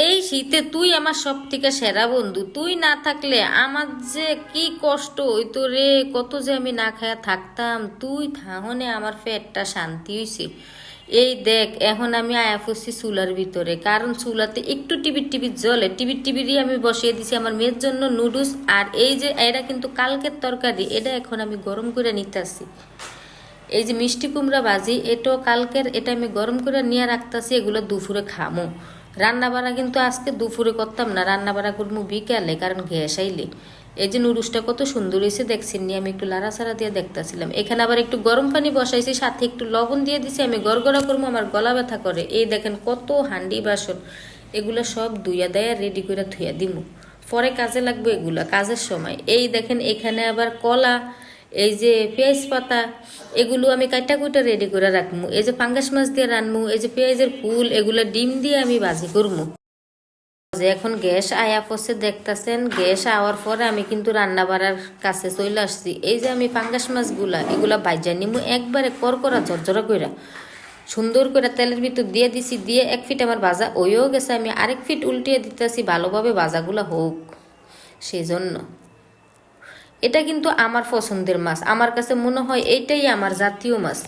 এই শীতে তুই আমার সব থেকে সেরা বন্ধু। তুই না থাকলে আমার যে কি কষ্ট হইতো রে, কত যে আমি না খায়া থাকতাম। তুই থাহনে আমার পেটটা শান্তি হইছে। এই দেখ, এখন আমি আয়া পড়ছি চুলার ভিতরে। কারণ চুলাতে একটু টিবির টিবির জলে, টিবির টিভিরই আমি বসিয়ে দিছি আমার মেয়ের জন্য নুডলস। আর এই যে এটা কিন্তু কালকের তরকারি, এটা এখন আমি গরম করে নিতেছি। এই যে মিষ্টি কুমড়া ভাজি, এটাও কালকের, এটা আমি গরম করে নিয়ে রাখতেছি, এগুলো দুপুরে খামো। রান্না বাড়া কিন্তু আজকে দুপুরে করতাম না রান্না বাড়া করব বিকালে, কারণ গ্যাস আইলে। এই যে নুডলসটা কত সুন্দর হয়েছে দেখছেন নি? আমি একটু লাড়াছাড়া দিয়ে দেখতেছিলাম। এখানে আবার একটু গরম পানি বসাইছি, সাথে একটু লবণ দিয়ে দিছি, আমি গড়গড়া করব আমার গলা ব্যথা করে। এই দেখেন কত হান্ডি বাসন, এগুলো সব ধুইয়া দেয়া রেডি করে ধুইয়া দিমু। পরে কাজে লাগবে এগুলা, কাজের সময়। এই দেখেন এখানে আবার কলা এই যে পেঁয়াজ পাতা, এগুলো আমি কাটা কুটা রেডি করে রাখব এই যে পাঙ্গাস মাছ দিয়ে রানবো এই যে পেঁয়াজের ফুল, এগুলো ডিম দিয়ে আমি ভাজি করব যে এখন গ্যাস আয়া পড়ছে দেখতাছেন, গ্যাস আওয়ার পরে আমি কিন্তু রান্না বাড়ার কাছে চলে আসছি। এই যে আমি পাঙ্গাস মাছগুলা, এগুলা বাইজা নিমু, একবারে করকরা, ঝরঝরা কইরা। সুন্দর করে তেলের ভিতর দিয়ে দিছি, দিয়ে এক ফিট আমার ভাজা ওইও গেছে। আমি আরেক ফিট উল্টিয়ে দিতেছি, ভালোভাবে ভাজাগুলা হোক। সেই জন্য এটা কিন্তু আমার পছন্দের মাছ। আমার কাছে মনে হয় এইটাই আমার জাতীয় মাছ।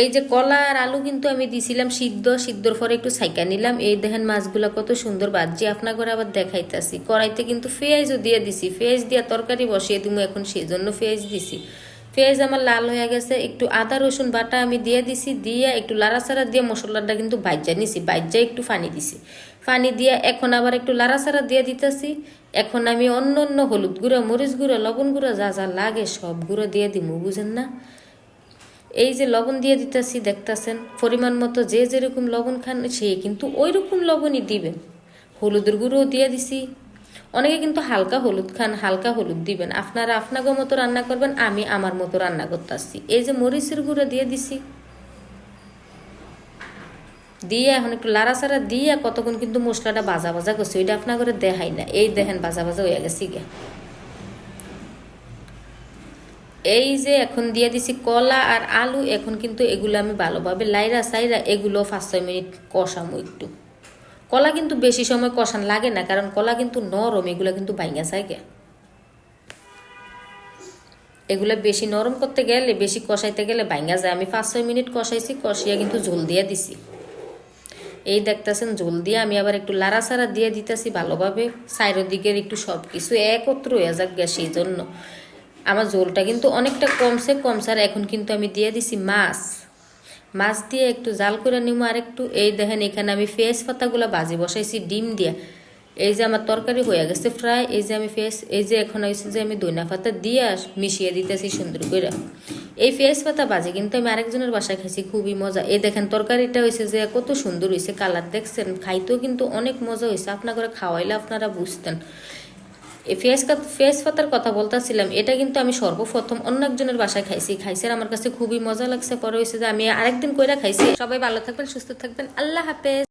এই যে কলা আর আলু কিন্তু আমি দিছিলাম সিদ্ধ, সিদ্ধর পরে একটু সাইকা নিলাম। এই দেখেন মাছগুলো কত সুন্দর বাজি আপনা করে আবার দেখাইতেছি। কড়াইতে কিন্তু পেঁয়াজও দিয়ে দিছি। পেঁয়াজ দিয়ে তরকারি বসিয়ে দিব এখন সেই জন্য পেঁয়াজ দিছি। পেঁয়াজ আমার লাল হয়ে গেছে, একটু আদা, রসুন বাটা আমি দিয়ে দিছি, দিয়ে একটু লাড়াচাড়া দিয়ে মশলাটা কিন্তু বাইজা নিছি বাইজা একটু পানি দিছি। পানি দিয়ে এখন আবার একটু লাড়াচাড়া দিয়ে দিতেছি। এখন আমি অন্য অন্য হলুদ গুঁড়ো, মরিচ গুঁড়ো, লবণ গুঁড়ো, যা যা লাগে সব গুঁড়ো দিয়ে দিমু, বুঝেন না? এই যে লবণ দিয়ে দিতেছি, দেখতেছেন, পরিমাণ মতো যে যেরকম লবণ খান, সে কিন্তু ওই রকম লবণই দিবেন হলুদের গুঁড়ো দিয়ে দিছি। অনেকে কিন্তু হালকা হলুদ খান, হালকা হলুদ দিবেন। আপনারা আপনাকে মতো রান্না করবেন, আমি আমার মতো রান্না করতেছি। এই যে মরিচের গুঁড়ো দিয়ে দিছি। দিয়ে এখন একটু লাড়াচাড়া দিয়ে কতক্ষণ কিন্তু মশলাটা বাজা ভাজা করছে, ওইটা আপনার করে দেখাই না। এই দেখেন বাজা ভাজা হয়ে গেছে গে এই যে এখন দিয়ে দিছি কলা আর আলু, এখন কিন্তু এগুলো আমি ভালোভাবে লাইরা সাইরা এগুলো পাঁচ ছয় মিনিট কষামো একটু। কলা কিন্তু বেশি সময় কষান লাগে না, কারণ কলা কিন্তু নরম, এগুলো কিন্তু বাইঙ্গা চাইগে এগুলো বেশি নরম করতে গেলে, বেশি কষাইতে গেলে বাইঙ্গা যায়। আমি পাঁচ ছয় মিনিট কষাইছি, কষিয়া কিন্তু ঝোল দিয়ে দিছি। এই দেখতেছেন, ঝোল দিয়ে আমি আবার একটু লাড়াচাড়া দিয়ে দিতেছি ভালোভাবে। দিকের একটু সব কিছু একত্র হয়ে যাক গে সেই জন্য। আমার ঝোলটা কিন্তু অনেকটা কমছে কমছে, আর এখন কিন্তু আমি দিয়ে দিছি মাছ। মাছ দিয়ে একটু জাল করে নিবো আর একটু এই দেখেন এখানে আমি ফেস পাতাগুলো বাজি বসাইছি, ডিম দিয়ে। এই যে আমার তরকারি হয়ে গেছে ফ্রাই এই যে আমি ফেস এই যে এখন হয়েছে যে আমি দইনা পাতা দিয়ে মিশিয়ে দিতেছি সুন্দর করে। এই ফেস পাতা বাজে কিন্তু আমি আরেকজনের বাসায় খাইছি, খুবই মজা। এই দেখেন তরকারিটা হয়েছে যে কত সুন্দর হয়েছে, কালার দেখছেন, খাইতেও কিন্তু অনেক মজা হয়েছে। আপনার খাওয়াইলে আপনারা বুঝতেন। এই ফেস ফেস পাতার কথা বলতেছিলাম, এটা কিন্তু আমি সর্বপ্রথম অন্য একজনের বাসায় খাইছি। খাইছে আমার কাছে খুবই মজা লাগছে। পরে হয়েছে যে আমি আরেকদিন কইরা খাইছি। সবাই ভালো থাকবেন, সুস্থ থাকবেন। আল্লাহ হাফেজ।